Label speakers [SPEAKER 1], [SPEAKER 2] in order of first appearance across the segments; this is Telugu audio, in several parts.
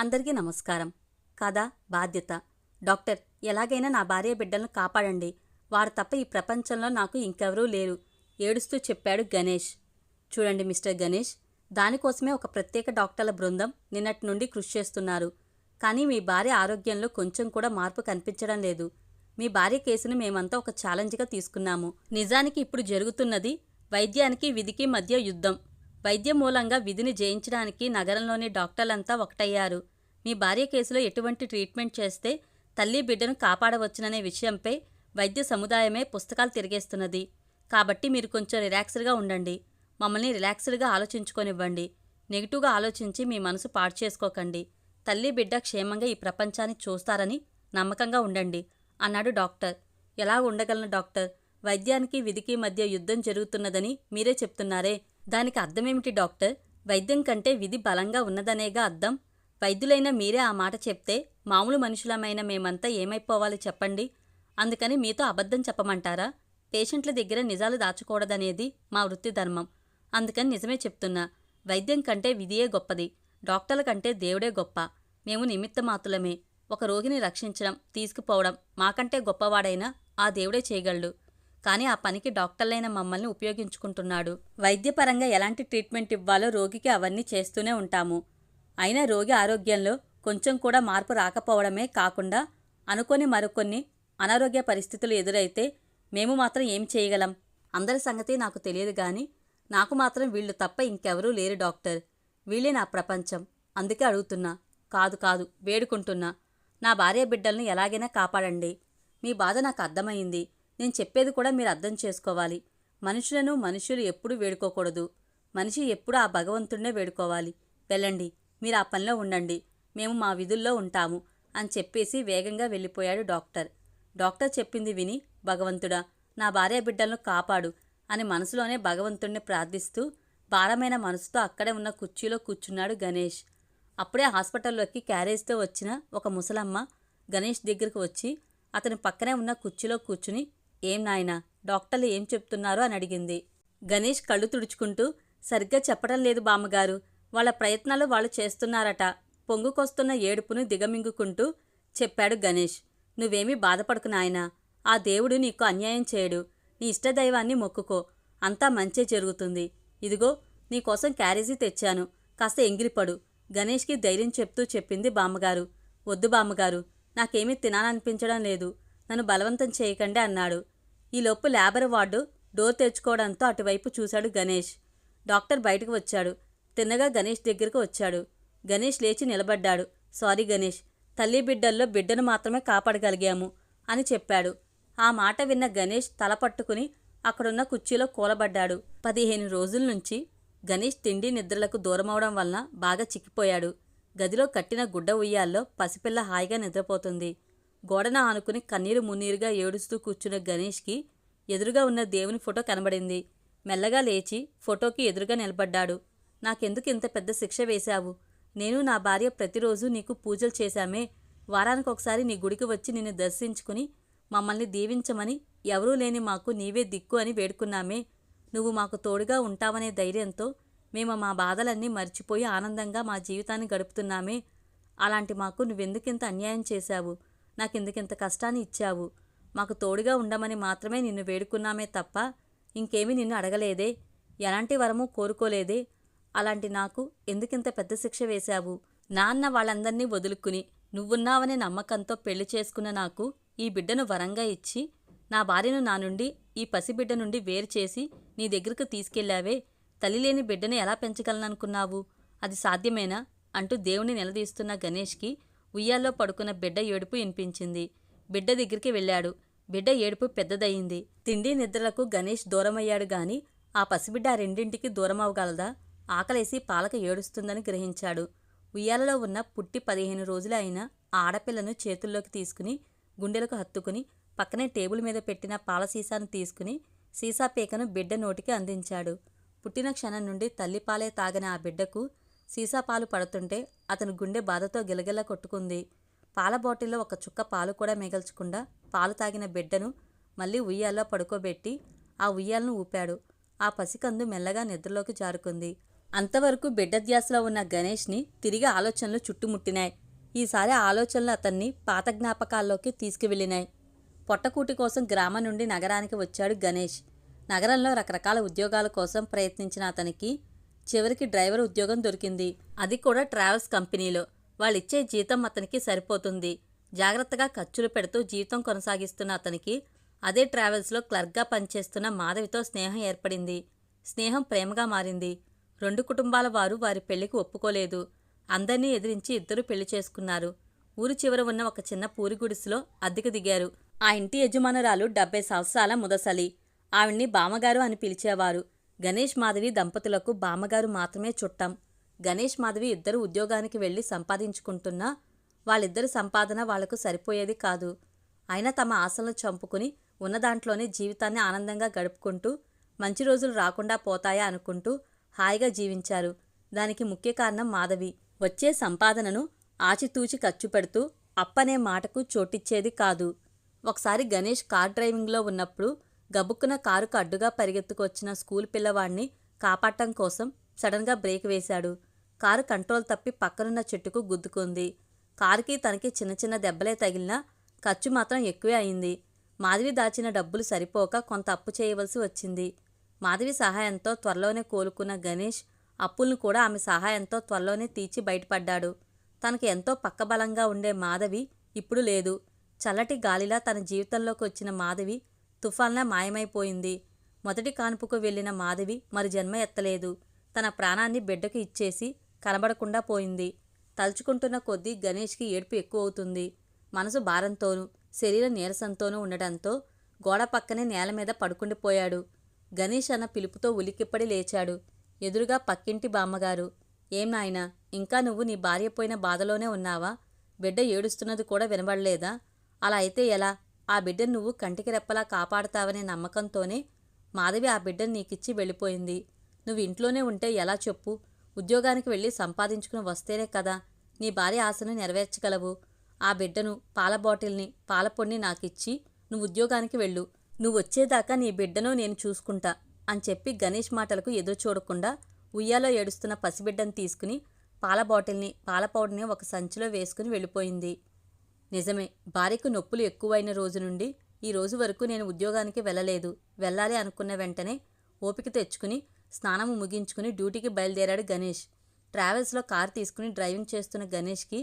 [SPEAKER 1] అందరికీ నమస్కారం. కథ బాధ్యత. డాక్టర్ ఎలాగైనా నా భార్య బిడ్డలను కాపాడండి. వారు తప్ప ఈ ప్రపంచంలో నాకు ఇంకెవరూ లేరు. ఏడుస్తూ చెప్పాడు గణేష్. చూడండి మిస్టర్ గణేష్ దానికోసమే ఒక ప్రత్యేక డాక్టర్ల బృందం నిన్నటి నుండి కృషి చేస్తున్నారు. కానీ మీ భార్య ఆరోగ్యంలో కొంచెం కూడా మార్పు కనిపించడం లేదు. మీ భార్య కేసును మేమంతా ఒక ఛాలెంజ్గా తీసుకున్నాము. నిజానికి ఇప్పుడు జరుగుతున్నది వైద్యానికి విధికి మధ్య యుద్ధం. వైద్యం మూలంగా విధిని జయించడానికి నగరంలోని డాక్టర్లంతా ఒకటయ్యారు. మీ భార్య కేసులో ఎటువంటి ట్రీట్మెంట్ చేస్తే తల్లి బిడ్డను కాపాడవచ్చుననే విషయంపై వైద్య సముదాయమే పుస్తకాలు తిరిగేస్తున్నది. కాబట్టి మీరు కొంచెం రిలాక్స్డ్గా ఉండండి. మమ్మల్ని రిలాక్స్డ్గా ఆలోచించుకొనివ్వండి. నెగిటివ్గా ఆలోచించి మీ మనసు పాడు చేసుకోకండి. తల్లి బిడ్డ క్షేమంగా ఈ ప్రపంచాన్ని చూస్తారని నమ్మకంగా ఉండండి అన్నాడు డాక్టర్. ఎలా ఉండగలను డాక్టర్? వైద్యానికి విధికి మధ్య యుద్ధం జరుగుతున్నదని మీరే చెప్తున్నారే. దానికి అర్థమేమిటి డాక్టర్? వైద్యం కంటే విధి బలంగా ఉన్నదనేగా అర్థం వైద్యులైన మీరే ఆ మాట చెప్తే మామూలు మనుషులమైన మేమంతా ఏమైపోవాలి చెప్పండి? అందుకని మీతో అబద్ధం చెప్పమంటారా? పేషెంట్ల దగ్గర నిజాలు దాచకూడదనేది మా వృత్తి ధర్మం. అందుకని నిజమే చెప్తున్నా వైద్యం కంటే విధియే గొప్పది డాక్టర్ల కంటే దేవుడే గొప్ప. మేము నిమిత్తమాతులమే ఒక రోగిని రక్షించడం తీసుకుపోవడం మాకంటే గొప్పవాడైనా ఆ దేవుడే చేయగలడు. కానీ ఆ పనికి డాక్టర్లైన మమ్మల్ని ఉపయోగించుకుంటున్నాడు. వైద్యపరంగా ఎలాంటి ట్రీట్మెంట్ ఇవ్వాలో రోగికి అవన్నీ చేస్తూనే ఉంటాము. అయినా రోగి ఆరోగ్యంలో కొంచెం కూడా మార్పు రాకపోవడమే కాకుండా అనుకొని మరికొన్ని అనారోగ్య పరిస్థితులు ఎదురైతే మేము మాత్రం ఏం చేయగలం? అందరి సంగతి నాకు తెలియదు కానీ నాకు మాత్రం వీళ్ళు తప్ప ఇంకెవరూ లేరు డాక్టర్. వీళ్ళే నా ప్రపంచం. అందుకే అడుగుతున్నా. కాదు కాదు. వేడుకుంటున్నా. నా భార్య బిడ్డల్ని ఎలాగైనా కాపాడండి. మీ బాధ నాకు అర్థమైంది. నేను చెప్పేది కూడా మీరు అర్థం చేసుకోవాలి. మనుషులను మనుషులు ఎప్పుడూ వేడుకోకూడదు. మనిషి ఎప్పుడూ ఆ భగవంతుడినే వేడుకోవాలి. వెళ్ళండి. మీరు ఆ పనిలో ఉండండి. మేము మా విధుల్లో ఉంటాము అని చెప్పేసి వేగంగా వెళ్ళిపోయాడు డాక్టర్. డాక్టర్ చెప్పింది విని భగవంతుడా నా భార్య బిడ్డలను కాపాడు అని మనసులోనే భగవంతుణ్ణి ప్రార్థిస్తూ భారమైన మనసుతో అక్కడే ఉన్న కుర్చీలో కూర్చున్నాడు గణేష్. అప్పుడే హాస్పిటల్లోకి క్యారేజ్తో వచ్చిన ఒక ముసలమ్మ గణేష్ దగ్గరకు వచ్చి అతని పక్కనే ఉన్న కుర్చీలో కూర్చుని ఏం నాయనా డాక్టర్లు ఏం చెప్తున్నారో? అని అడిగింది. గణేష్ కళ్ళు తుడుచుకుంటూ సరిగ్గా చెప్పడం లేదు బామ్మగారు వాళ్ళ ప్రయత్నాలు వాళ్ళు చేస్తున్నారట. పొంగుకొస్తున్న ఏడుపును దిగమింగుకుంటూ చెప్పాడు గణేష్. నువ్వేమీ బాధపడకు నాయనా. ఆ దేవుడు నీకు అన్యాయం చేయడు. నీ ఇష్టదైవాన్ని మొక్కుకో. అంతా మంచే జరుగుతుంది. ఇదిగో నీకోసం క్యారేజీ తెచ్చాను. కాస్త ఎంగిలిపడు గణేష్కి ధైర్యం చెప్తూ చెప్పింది బామ్మగారు. వద్దు బామ్మగారు. నాకేమీ తినాలనిపించడం లేదు. నన్ను బలవంతం చేయకండి అన్నాడు. ఈలోపు లేబర్ వార్డు డోర్ తెచ్చుకోవడంతో అటువైపు చూశాడు గణేష్. డాక్టర్ బయటకు వచ్చాడు. తిన్నగా గణేష్ దగ్గరకు వచ్చాడు. గణేష్ లేచి నిలబడ్డాడు. సారీ గణేష్ తల్లి బిడ్డల్లో బిడ్డను మాత్రమే కాపాడగలిగాము అని చెప్పాడు. ఆ మాట విన్న గణేష్ తల పట్టుకుని అక్కడున్న కుర్చీలో కూలబడ్డాడు. పదిహేను రోజుల నుంచి గణేష్ తిండి నిద్రలకు దూరమవడం వలన బాగా చిక్కిపోయాడు. గదిలో కట్టిన గుడ్డ ఉయ్యాల్లో పసిపిల్ల హాయిగా నిద్రపోతుంది. గోడన ఆనుకుని కన్నీరు మున్నీరుగా ఏడుస్తూ కూర్చున్న గణేష్కి ఎదురుగా ఉన్న దేవుని ఫోటో కనబడింది. మెల్లగా లేచి ఫోటోకి ఎదురుగా నిలబడ్డాడు. నాకెందుకు ఇంత పెద్ద శిక్ష వేశావు? నేను నా భార్య ప్రతిరోజు నీకు పూజలు చేశామే. వారానికొకసారి నీ గుడికి వచ్చి నిన్ను దర్శించుకుని మమ్మల్ని దీవించమని ఎవరూ లేని మాకు నీవే దిక్కు అని వేడుకున్నామే. నువ్వు మాకు తోడుగా ఉంటావనే ధైర్యంతో మేము మా బాధలన్నీ మర్చిపోయి ఆనందంగా మా జీవితాన్ని గడుపుతున్నామే. అలాంటి మాకు నువ్వెందుకింత అన్యాయం చేశావు? నాకెందుకింత కష్టాన్ని ఇచ్చావు? మాకు తోడుగా ఉండమని మాత్రమే నిన్ను వేడుకున్నామే తప్ప ఇంకేమీ నిన్ను అడగలేదే. ఎలాంటి వరము కోరుకోలేదే. అలాంటి నాకు ఎందుకింత పెద్ద శిక్ష వేశావు? నాన్న వాళ్ళందర్నీ వదులుకుని నువ్వున్నావనే నమ్మకంతో పెళ్ళి చేసుకున్న నాకు ఈ బిడ్డను వరంగా ఇచ్చి నా భార్యను నా నుండి ఈ పసిబిడ్డ నుండి వేరు చేసి నీ దగ్గరకు తీసుకెళ్ళావే? తల్లి లేని బిడ్డను ఎలా పెంచగలననుకున్నావు? అది సాధ్యమేనా? అంటూ దేవుణ్ణి నిలదీస్తున్న గణేష్కి ఉయ్యాల్లో పడుకున్న బిడ్డ ఏడుపు వినిపించింది. బిడ్డ దగ్గరికి వెళ్ళాడు. బిడ్డ ఏడుపు పెద్దదయ్యింది తిండి నిద్రలకు గణేష్ దూరమయ్యాడు గాని ఆ పసిబిడ్డ ఆ రెండింటికి దూరమవగలదా ఆకలేసి పాలక ఏడుస్తుందని గ్రహించాడు. ఉయ్యాలలో ఉన్న పుట్టి పదిహేను రోజులు అయిన ఆడపిల్లను చేతుల్లోకి తీసుకుని గుండెలకు హత్తుకుని పక్కనే టేబుల్ మీద పెట్టిన పాల సీసాను తీసుకుని సీసా పీకను బిడ్డ నోటికి అందించాడు. పుట్టిన క్షణం నుండి తల్లిపాలే తాగని ఆ బిడ్డకు సీసా పాలు పడుతుంటే అతని గుండె బాధతో గిలగిలా కొట్టుకుంది. పాల బాటిల్లో ఒక చుక్క పాలు కూడా మిగల్చకుండా పాలు తాగిన బిడ్డను మళ్ళీ ఉయ్యాల్లో పడుకోబెట్టి ఆ ఉయ్యాలను ఊపాడు. ఆ పసికందు మెల్లగా నిద్రలోకి జారుకుంది. అంతవరకు బిడ్డ ధ్యాసలో ఉన్న గణేష్ని తిరిగి ఆలోచనలు చుట్టుముట్టినాయి. ఈసారి ఆలోచనలు అతన్ని పాత జ్ఞాపకాల్లోకి తీసుకువెళ్ళినాయి. పొట్టకూటి కోసం గ్రామం నుండి నగరానికి వచ్చాడు గణేష్. నగరంలో రకరకాల ఉద్యోగాల కోసం ప్రయత్నించిన అతనికి చివరికి డ్రైవర్ ఉద్యోగం దొరికింది. అది కూడా ట్రావెల్స్ కంపెనీలో. వాళ్ళిచ్చే జీతం అతనికి సరిపోతుంది. జాగ్రత్తగా ఖర్చులు పెడుతూ జీవితం కొనసాగిస్తున్న అతనికి అదే ట్రావెల్స్లో క్లర్క్గా పనిచేస్తున్న మాధవితో స్నేహం ఏర్పడింది. స్నేహం ప్రేమగా మారింది. రెండు కుటుంబాల వారు వారి పెళ్ళికి ఒప్పుకోలేదు. అందర్నీ ఎదిరించి ఇద్దరు పెళ్ళి చేసుకున్నారు. ఊరి చివర ఉన్న ఒక చిన్న పూరి గుడిసెలో అద్దెకు దిగారు. ఆ ఇంటి యజమానురాలు డెబ్బై సంవత్సరాల ముదసలి. ఆవిడ్ని బామ్మగారు అని పిలిచేవారు. గణేష్ మాధవి దంపతులకు బామ్మగారు మాత్రమే చుట్టం. గణేష్ మాధవి ఇద్దరు ఉద్యోగానికి వెళ్ళి సంపాదించుకుంటున్నా వాళ్ళిద్దరి సంపాదన వాళ్ళకు సరిపోయేది కాదు. అయినా తమ ఆశలను చంపుకుని ఉన్న దాంట్లోనే జీవితాన్ని ఆనందంగా గడుపుకుంటూ మంచి రోజులు రాకుండా పోతాయా అనుకుంటూ హాయిగా జీవించారు. దానికి ముఖ్య కారణం మాధవి. వచ్చే సంపాదనను ఆచితూచి ఖర్చు పెడుతూ అప్పనే మాటకు చోటిచ్చేది కాదు. ఒకసారి గణేష్ కార్ డ్రైవింగ్లో ఉన్నప్పుడు గబుక్కున కారుకు అడ్డుగా పరిగెత్తుకొచ్చిన స్కూల్ పిల్లవాడిని కాపాడటం కోసం సడన్గా బ్రేక్ వేశాడు. కారు కంట్రోల్ తప్పి పక్కనున్న చెట్టుకు గుద్దుకుంది. కారుకి తనకి చిన్న చిన్న దెబ్బలే తగిలినా ఖర్చు మాత్రం ఎక్కువే అయింది. మాధవి దాచిన డబ్బులు సరిపోక కొంత అప్పు చేయవలసి వచ్చింది. మాధవి సహాయంతో త్వరలోనే కోలుకున్న గణేష్ అప్పులను కూడా ఆమె సహాయంతో త్వరలోనే తీర్చి బయటపడ్డాడు. తనకు ఎంతో పక్కబలంగా ఉండే మాధవి ఇప్పుడు లేదు. చల్లటి గాలిలా తన జీవితంలోకి వచ్చిన మాధవి తుఫాన్లా మాయమైపోయింది. మొదటి కాన్పుకు వెళ్ళిన మాధవి మరి జన్మ ఎత్తలేదు. తన ప్రాణాన్ని బిడ్డకు ఇచ్చేసి కనబడకుండా పోయింది. తలుచుకుంటున్న కొద్దీ గణేష్కి ఏడుపు ఎక్కువ అవుతుంది మనసు భారంతోనూ శరీర నీరసంతోనూ ఉండటంతో గోడ పక్కనే నేల మీద పడుకుండిపోయాడు. గణేష్ అన్న పిలుపుతో ఉలిక్కిప్పడి లేచాడు. ఎదురుగా పక్కింటి బామ్మగారు ఏం నాయనా ఇంకా నువ్వు నీ భార్య పోయిన బాధలోనే ఉన్నావా? బిడ్డ ఏడుస్తున్నది కూడా వినబడలేదా? అలా అయితే ఎలా? ఆ బిడ్డను నువ్వు కంటికి రెప్పలా కాపాడతావనే నమ్మకంతోనే మాధవి ఆ బిడ్డను నీకిచ్చి వెళ్ళిపోయింది. నువ్వు ఇంట్లోనే ఉంటే ఎలా చెప్పు? ఉద్యోగానికి వెళ్ళి సంపాదించుకుని వస్తేనే కదా నీ భార్య ఆశను నెరవేర్చగలవు. ఆ బిడ్డను పాల బాటిల్ని పాలపొడిని నాకిచ్చి నువ్వు ఉద్యోగానికి వెళ్ళు. నువ్వు వచ్చేదాకా నీ బిడ్డను నేను చూసుకుంటా అని చెప్పి గణేష్ మాటలకు ఎదురు చూడకుండా ఉయ్యాలో ఏడుస్తున్న పసిబిడ్డను తీసుకుని పాల బాటిల్ని పాల పౌడర్ని ఒక సంచిలో వేసుకుని వెళ్ళిపోయింది. నిజమే భార్యకు నొప్పులు ఎక్కువైన రోజు నుండి ఈ రోజు వరకు నేను ఉద్యోగానికి వెళ్ళలేదు. వెళ్ళాలి అనుకున్న వెంటనే ఓపిక తెచ్చుకుని స్నానము ముగించుకుని డ్యూటీకి బయలుదేరాడు గణేష్. ట్రావెల్స్లో కార్ తీసుకుని డ్రైవింగ్ చేస్తున్న గణేష్కి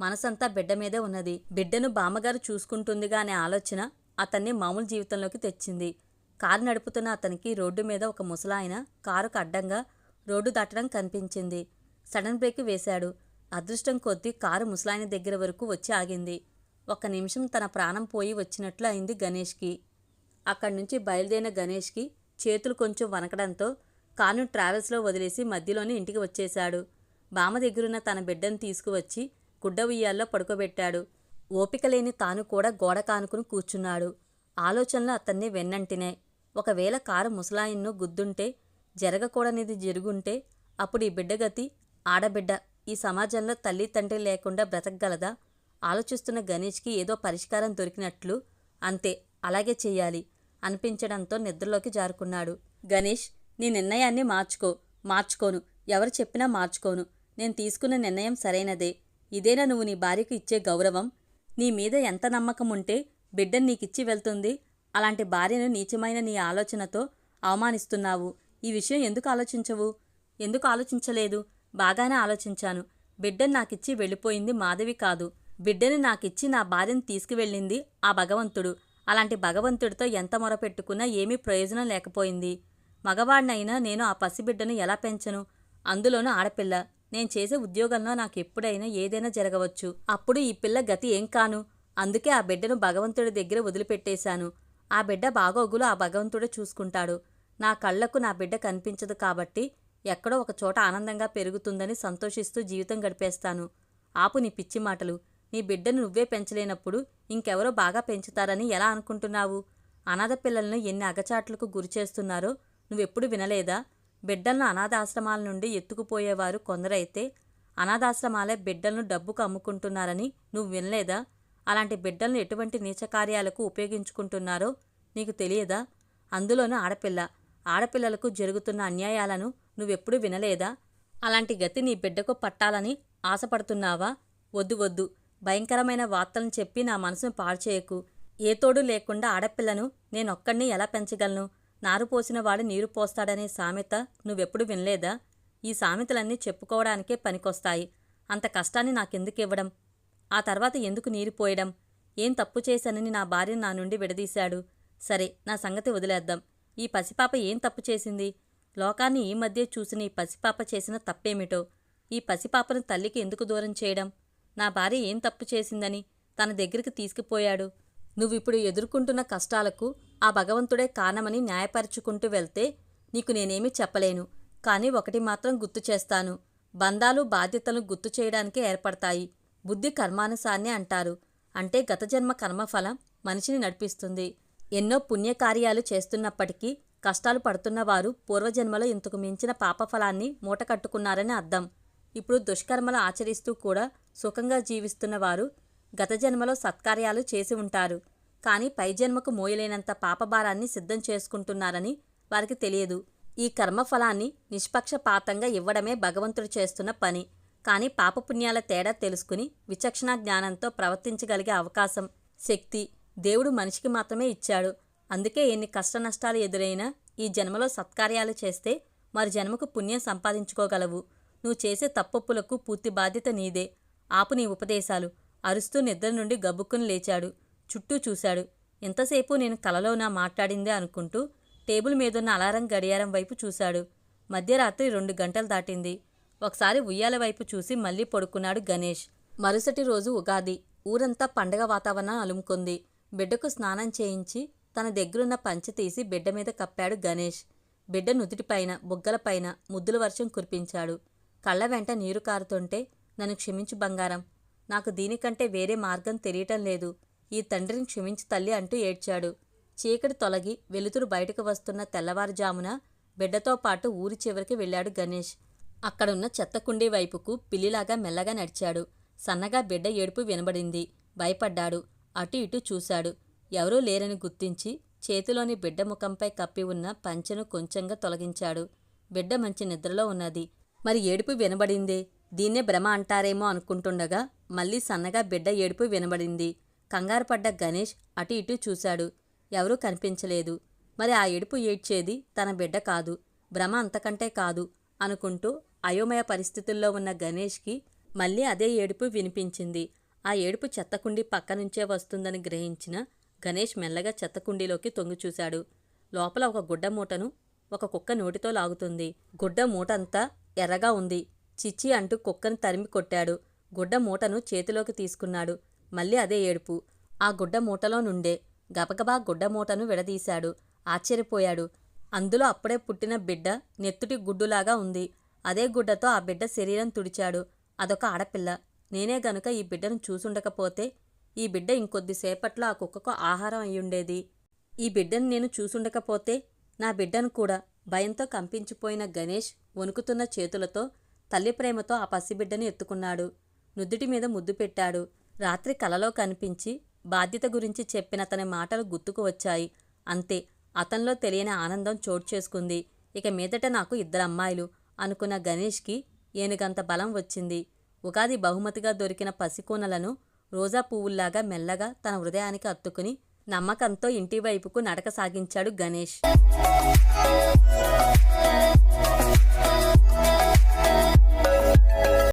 [SPEAKER 1] మనసంతా బిడ్డ మీదే ఉన్నది. బిడ్డను బామ్మగారు చూసుకుంటుందిగా అనే ఆలోచన అతన్ని మామూలు జీవితంలోకి తెచ్చింది. కారు నడుపుతున్న అతనికి రోడ్డు మీద ఒక ముసలాయన కారుకు అడ్డంగా రోడ్డు దాటడం కనిపించింది. సడన్ బ్రేక్ వేశాడు. అదృష్టం కొద్దీ కారు ముసలాయన దగ్గర వరకు వచ్చి ఆగింది. ఒక్క నిమిషం తన ప్రాణం పోయి వచ్చినట్లు అయింది గణేష్కి. అక్కడి నుంచి బయలుదేరిన గణేష్కి చేతులు కొంచెం వనకడంతో కాను ట్రావెల్స్లో వదిలేసి మధ్యలోనే ఇంటికి వచ్చేశాడు. బామ దగ్గరున్న తన బిడ్డను తీసుకువచ్చి గుడ్డ ఉయ్యాల్లో పడుకోబెట్టాడు. ఓపిక లేని తాను కూడా గోడ కానుకుని కూర్చున్నాడు. ఆలోచనలు అతన్ని వెన్నంటినాయి ఒకవేళ కారు ముసలాయన్ను గుద్దుంటే జరగకూడనిది జరుగుంటే అప్పుడు ఈ బిడ్డగతి ఆడబిడ్డ ఈ సమాజంలో తల్లి తండ్రి లేకుండా బ్రతకగలదా? ఆలోచిస్తున్న గణేష్కి ఏదో పరిష్కారం దొరికినట్లు అంతే అలాగే చెయ్యాలి అనిపించడంతో నిద్రలోకి జారుకున్నాడు. గణేష్ నీ నిర్ణయాన్ని మార్చుకో మార్చుకోను. ఎవరు చెప్పినా మార్చుకోను. నేను తీసుకున్న నిర్ణయం సరైనదే. ఇదేనా నువ్వు నీ భార్యకు ఇచ్చే గౌరవం? నీ మీద ఎంత నమ్మకం ఉంటే బిడ్డను నీకిచ్చి వెళ్తుంది. అలాంటి భార్యను నీచమైన నీ ఆలోచనతో అవమానిస్తున్నావు. ఈ విషయం ఎందుకు ఆలోచించవు? ఎందుకు ఆలోచించలేదు? బాగానే ఆలోచించాను. బిడ్డను నాకిచ్చి వెళ్ళిపోయింది మాధవి కాదు. బిడ్డని నాకిచ్చి నా భార్యను తీసుకువెళ్ళింది ఆ భగవంతుడు. అలాంటి భగవంతుడితో ఎంత మొరపెట్టుకున్నా ఏమీ ప్రయోజనం లేకపోయింది. మగవాడినైనా నేను ఆ పసిబిడ్డను ఎలా పెంచను? అందులోనూ ఆడపిల్ల. నేను చేసే ఉద్యోగంలో నాకు ఎప్పుడైనా ఏదైనా జరగవచ్చు. అప్పుడు ఈ పిల్ల గతి ఏం కాను. అందుకే ఆ బిడ్డను భగవంతుడి దగ్గర వదిలిపెట్టేశాను. ఆ బిడ్డ బాగోగులు ఆ భగవంతుడే చూసుకుంటాడు. నా కళ్ళకు నా బిడ్డ కనిపించదు కాబట్టి ఎక్కడో ఒక చోట ఆనందంగా పెరుగుతుందని సంతోషిస్తూ జీవితం గడిపేస్తాను. ఆపు నీ పిచ్చి మాటలు. నీ బిడ్డను నువ్వే పెంచలేనప్పుడు ఇంకెవరో బాగా పెంచుతారని ఎలా అనుకుంటున్నావు? అనాథ పిల్లలను ఎన్ని అగచాట్లకు గురిచేస్తున్నారో నువ్వెప్పుడు వినలేదా? బిడ్డలను అనాథాశ్రమాల నుండి ఎత్తుకుపోయేవారు కొందరైతే అనాథాశ్రమాలే బిడ్డలను డబ్బుకు అమ్ముకుంటున్నారని నువ్వు వినలేదా? అలాంటి బిడ్డలను ఎటువంటి నీచకార్యాలకు ఉపయోగించుకుంటున్నారో నీకు తెలియదా? అందులోనూ ఆడపిల్ల ఆడపిల్లలకు జరుగుతున్న అన్యాయాలను నువ్వెప్పుడు వినలేదా? అలాంటి గతి నీ బిడ్డకు పట్టాలని ఆశపడుతున్నావా? వద్దు వద్దు. భయంకరమైన వార్తలను చెప్పి నా మనసును పాడు చేయకు ఏ తోడు లేకుండా ఆడపిల్లను నేనొక్కడిని ఎలా పెంచగలను? నారు పోసిన వాడు నీరు పోస్తాడనే సామెత నువ్వెప్పుడు వినలేదా? ఈ సామెతలన్నీ చెప్పుకోవడానికే పనికొస్తాయి. అంత కష్టాన్ని నాకెందుకు ఇవ్వడం ఆ తర్వాత ఎందుకు నీరు పోయడం? ఏం తప్పు చేశానని నా భార్య నా నుండి విడదీశాడు. సరే నా సంగతి వదిలేద్దాం. ఈ పసిపాప ఏం తప్పు చేసింది? లోకాన్ని ఈ మధ్య చూసిన ఈ పసిపాప చేసిన తప్పేమిటో? ఈ పసిపాపను తల్లికి ఎందుకు దూరం చేయడం? నా భార్య ఏం తప్పు చేసిందని తన దగ్గరికి తీసుకుపోయాడు. నువ్విప్పుడు ఎదుర్కొంటున్న కష్టాలకు ఆ భగవంతుడే కారణమని న్యాయపరుచుకుంటూ వెళ్తే నీకు నేనేమీ చెప్పలేను. కానీ ఒకటి మాత్రం గుర్తు చేస్తాను. బంధాలు బాధ్యతలను గుర్తు చేయడానికే ఏర్పడతాయి. బుద్ధి కర్మానుసారిని అంటారు. అంటే గత జన్మ కర్మఫలం మనిషిని నడిపిస్తుంది. ఎన్నో పుణ్యకార్యాలు చేస్తున్నప్పటికీ కష్టాలు పడుతున్నవారు పూర్వజన్మలో ఇంతకు మించిన పాపఫలాన్ని మూటకట్టుకున్నారని అర్థం. ఇప్పుడు దుష్కర్మలు ఆచరిస్తూ కూడా సుఖంగా జీవిస్తున్నవారు గత జన్మలో సత్కార్యాలు చేసి ఉంటారు. కానీ పై జన్మకు మోయలేనంత పాపభారాన్ని సిద్ధం చేసుకుంటున్నారని వారికి తెలియదు. ఈ కర్మఫలాన్ని నిష్పక్షపాతంగా ఇవ్వడమే భగవంతుడు చేస్తున్న పని. కానీ పాపపుణ్యాల తేడా తెలుసుకుని విచక్షణ జ్ఞానంతో ప్రవర్తించగలిగే అవకాశం శక్తి దేవుడు మనిషికి మాత్రమే ఇచ్చాడు. అందుకే ఎన్ని కష్టనష్టాలు ఎదురైనా ఈ జన్మలో సత్కార్యాలు చేస్తే మరి జన్మకు పుణ్యం సంపాదించుకోగలవు. నువ్వు చేసే తప్పొప్పులకు పూర్తి బాధ్యత నీదే. ఆపు నీ ఉపదేశాలు. అరుస్తూ నిద్ర నుండి గబుక్కుని లేచాడు. చుట్టూ చూశాడు. ఎంతసేపు నేను కలలోనా మాట్లాడిందే? అనుకుంటూ టేబుల్ మీదున్న అలారం గడియారం వైపు చూశాడు. మధ్యరాత్రి రెండు గంటలు దాటింది. ఒకసారి ఉయ్యాల వైపు చూసి మళ్ళీ పడుకున్నాడు గణేష్. మరుసటి రోజు ఉగాది. ఊరంతా పండగ వాతావరణం అలుముకుంది. బిడ్డకు స్నానం చేయించి తన దగ్గరున్న పంచె తీసి బిడ్డ మీద కప్పాడు గణేష్. బిడ్డ నుదుటిపైన బుగ్గలపైన ముద్దుల వర్షం కురిపించాడు. కళ్ళ వెంట నీరు కారుతుంటే నన్ను క్షమించు బంగారం. నాకు దీనికంటే వేరే మార్గం తెలియటం లేదు. ఈ తండ్రిని క్షమించి తల్లి అంటూ ఏడ్చాడు. చీకటి తొలగి వెలుతురు బయటకు వస్తున్న తెల్లవారుజామున బిడ్డతో పాటు ఊరి చివరికి వెళ్ళాడు గణేష్. అక్కడున్న చెత్తకుండీ వైపుకు పిల్లిలాగా మెల్లగా నడిచాడు. సన్నగా బిడ్డ ఏడుపు వినబడింది. భయపడ్డాడు. అటు ఇటు చూశాడు. ఎవరూ లేరని గుర్తించి చేతిలోని బిడ్డ ముఖంపై కప్పి ఉన్న పంచెను కొంచెంగా తొలగించాడు. బిడ్డ మంచి నిద్రలో ఉన్నది. మరి ఏడుపు వినబడిందే? దీన్నే భ్రమ అంటారేమో అనుకుంటుండగా మళ్ళీ సన్నగా బిడ్డ ఏడుపు వినబడింది. కంగారుపడ్డ గణేష్ అటు ఇటు చూశాడు. ఎవరూ కనిపించలేదు. మరి ఆ ఏడుపు ఏడ్చేది తన బిడ్డ కాదు. భ్రమ అంతకంటే కాదు అనుకుంటూ అయోమయ పరిస్థితుల్లో ఉన్న గణేష్కి మళ్ళీ అదే ఏడుపు వినిపించింది. ఆ ఏడుపు చెత్తకుండి పక్క నుంచే వస్తుందని గ్రహించిన గణేష్ మెల్లగా చెత్తకుండీలోకి తొంగి చూశాడు. లోపల ఒక గుడ్డ మూటను ఒక కుక్క నోటితో లాగుతుంది. గుడ్డ మూటంతా ఎర్రగా ఉంది. చిచ్చి అంటూ కుక్కను తరిమి కొట్టాడు. గుడ్డ మూటను చేతిలోకి తీసుకున్నాడు. మళ్ళీ అదే ఏడుపు. ఆ గుడ్డ మూటలో నుండే గబగబా గుడ్డ మూటను విడదీశాడు. ఆశ్చర్యపోయాడు. అందులో అప్పుడే పుట్టిన బిడ్డ నెత్తుటి గుడ్డులాగా ఉంది. అదే గుడ్డతో ఆ బిడ్డ శరీరం తుడిచాడు. అదొక ఆడపిల్ల. నేనే గనుక ఈ బిడ్డను చూసుండకపోతే ఈ బిడ్డ ఇంకొద్దిసేపట్లో ఆ కుక్కకు ఆహారం అయ్యుండేది. ఈ బిడ్డను నేను చూసుండకపోతే నా బిడ్డను కూడా భయంతో కంపించిపోయిన గణేష్ వణుకుతున్న చేతులతో తల్లి ప్రేమతో ఆ పసిబిడ్డను ఎత్తుకున్నాడు. నుదుటి మీద ముద్దు పెట్టాడు. రాత్రి కలలో కనిపించి బాధ్యత గురించి చెప్పిన అతని మాటలు గుర్తుకు వచ్చాయి. అంతే అతనిలో తెలియని ఆనందం చోటు చేసుకుంది. ఇక మీదట నాకు ఇద్దరు అమ్మాయిలు అనుకున్న గణేష్కి ఏనుగంత బలం వచ్చింది. ఉగాది బహుమతిగా దొరికిన పసికోనలను రోజా పువ్వుల్లాగా మెల్లగా తన హృదయానికి అత్తుకుని నమ్మకంతో ఇంటి వైపుకు నడక సాగించాడు గణేష్.